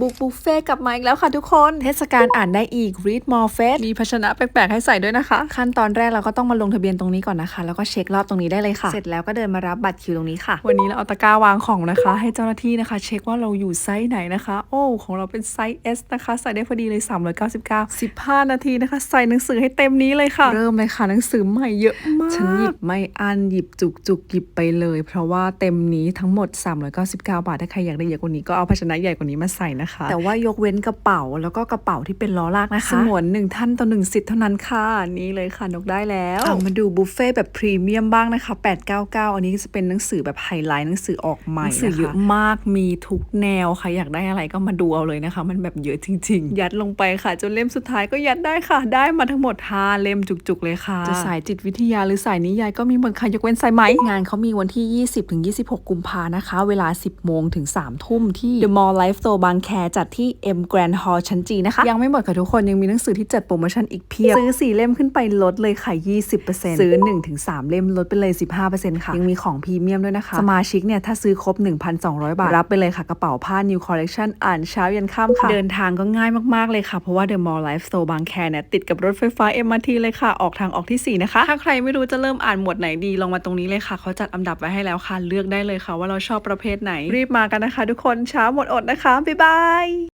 บุกบุฟเฟ่ต์กลับมาอีกแล้วค่ะทุกคน เทศกาลอ่านได้อีก read more face มีภาชนะแปลกๆให้ใส่ด้วยนะคะ ขั้นตอนแรกเราก็ต้องมาลงทะเบียนตรงนี้ก่อนนะคะ แล้วก็เช็ครอบตรงนี้ได้เลยค่ะ เสร็จแล้วก็เดินมารับบัตรคิวตรงนี้ค่ะ วันนี้เราเอาตะกร้าวางของนะคะ ให้เจ้าหน้าที่นะคะ เช็คว่าเราอยู่ไซส์ไหนนะคะ โอ้ของเราเป็นไซส์ S นะคะ ใส่ได้พอดีเลย 399 15 นาทีนะคะ ใส่หนังสือให้เต็มนี้เลยค่ะ เริ่มเลยค่ะหนังสือใหม่เยอะมาก ฉันหยิบไม่อันหยิบจุกจุกๆหยิบไปเลย เพราะว่าเต็มนี้ทั้งหมด 399 บาทถ้าใครอยากได้เยอะกว่านี้ก็เอาภาชนะใหญ่กว่านี้มาใส่นะคะ แต่ว่ายกเว้นกระเป๋าแล้วก็กระเป๋าที่เป็นล้อลากนะคะสงวนหนึ่งท่านต่อหนึ่งสิทธิ์เท่านั้นค่ะนี่เลยค่ะนกได้แล้วเอามาดูบุฟเฟ่ต์แบบพรีเมียมบ้างนะคะ899 อันนี้จะเป็นหนังสือแบบไฮไลท์หนังสือออกใหม่หนังสือเยอะมากมีทุกแนวค่ะ อยากได้อะไรก็มาดูเอาเลยนะคะ มันแบบเยอะจริง ๆ ยัดลงไปค่ะ จนเล่มสุดท้ายก็ยัดได้ค่ะ ได้มาทั้งหมด5เล่มจุกๆเลยค่ะ จะสายจิตวิทยาหรือสายนิยายก็มีหมดค่ะยกเว้นสายไหมงานเขามีวันที่ 20ถึง26 กุมภานะคะ เวลา 10 โมงถึง 3 ทุ่มที่ The Mall Life Store บางแคจัดที่ M Grand Hall ชั้นจีนะคะ ยังไม่หมดค่ะทุกคนยังมีหนังสือที่จัดโปรโมชั่นอีกเพียบ ซื้อ 4 เล่มขึ้นไปลดเลยค่ะ 20%ซื้อ 1-3 เล่มลดไปเลย 15%ค่ะ ยังมีของพรีเมียมด้วยนะคะ สมาชิกเนี่ยถ้าซื้อครบ 1,200 บาท รับไปเลยค่ะกระเป๋าผ้า New Collection อ่านเช้ายันค่ำค่ะ เดินทางก็ง่ายมากๆเลยค่ะ เพราะว่า The Mall Life Store บางแคเนี่ยติดกับรถไฟฟ้า MRT เลยค่ะออกทางออกที่ 4 นะคะถ้าใครไม่รู้จะเริ่มอ่านหมวดไหนดีลองมาตรงนี้เลยค่ะเขาจัดอันดับไว้ให้แล้วค่ะเลือกได้เลยค่ะ ว่าเราชอบประเภทไหนรีบมากันนะคะ ทุกคนเช้าหมดอดนะคะบ๊ายบาย Bye!